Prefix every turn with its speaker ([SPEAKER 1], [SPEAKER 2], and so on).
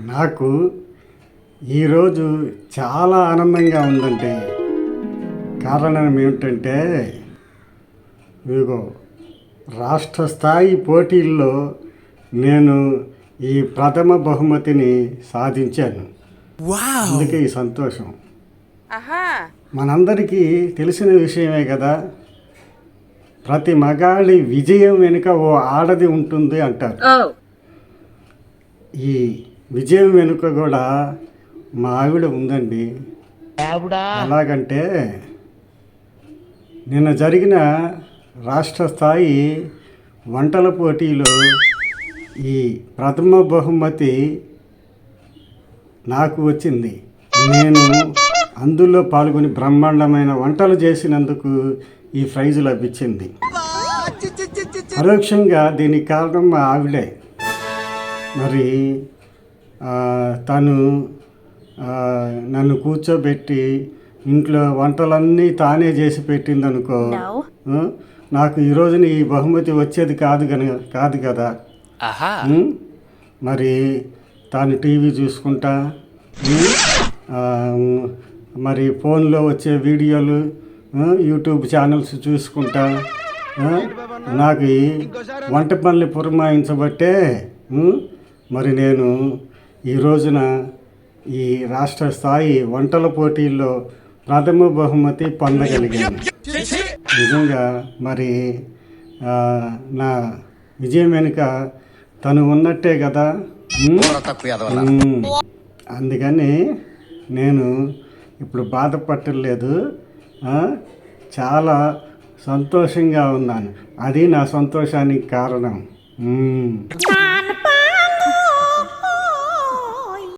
[SPEAKER 1] నాకు ఈరోజు చాలా ఆనందంగా ఉందండి కారణం ఏమిటంటే ఇదిగో రాష్ట్ర స్థాయి పోటీల్లో నేను ఈ ప్రథమ బహుమతిని సాధించాను. అందుకే ఈ సంతోషం. మనందరికీ తెలిసిన విషయమే కదా ప్రతి మగాడి విజయం వెనుక ఓ ఆడది ఉంటుంది అంటారు. ఈ విజయం వెనుక కూడా మా ఆవిడ ఉందండి. ఎలాగంటే నిన్న జరిగిన రాష్ట్ర స్థాయి వంటల పోటీలో ఈ ప్రథమ బహుమతి నాకు వచ్చింది. నేను అందులో పాల్గొని బ్రహ్మాండమైన వంటలు చేసినందుకు ఈ ప్రైజ్ లభించింది. పరోక్షంగా దీనికి కారణం మా ఆవిడే. మరి తను ఆ, నన్ను కూర్చోబెట్టి ఇంట్లో వంటలన్నీ తానే చేసి పెట్టిందనుకో ఆ, నాకు ఈ రోజున ఈ బహుమతి వచ్చేది కాదు కన కాదు కదా? మరి తాను టీవీ చూసుకుంటా మరి ఫోన్లో వచ్చే వీడియోలు యూట్యూబ్ ఛానల్స్ చూసుకుంటా నాకు ఈ వంట పనులు పురమాయించబట్టే? మరి నేను ఈ రోజున ఈ రాష్ట్ర స్థాయి వంటల పోటీల్లో ప్రథమ బహుమతి పొందగలిగాను. నిజంగా మరి నా విజయం వెనుక తను ఉన్నట్టే కదా? అందుకని నేను ఇప్పుడు బాధపట్టలేదు. చాలా సంతోషంగా ఉన్నాను. అది నా సంతోషానికి కారణం.